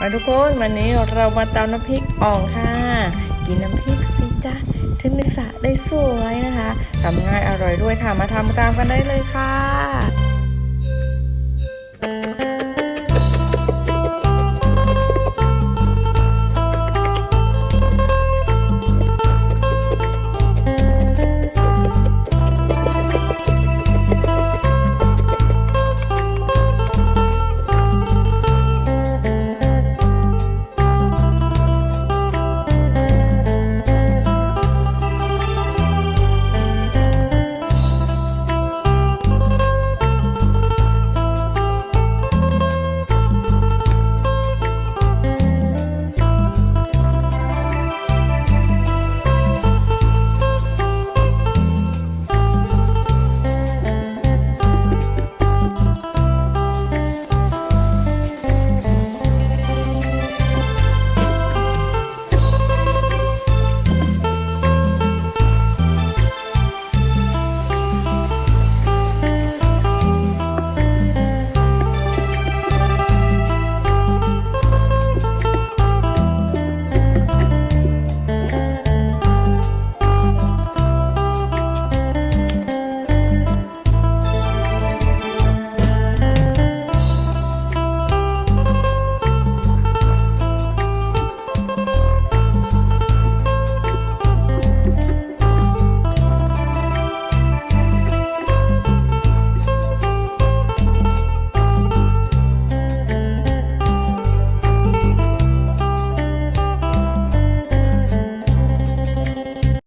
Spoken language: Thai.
มาทุกคนวันนี้เรามาตำน้ำพริกอ่องค่ะ กินน้ำพริกสิจ้าถึงใสระได้สวยนะคะทำง่ายอร่อยด้วยค่ะมาทำตามกันได้เลยค่ะ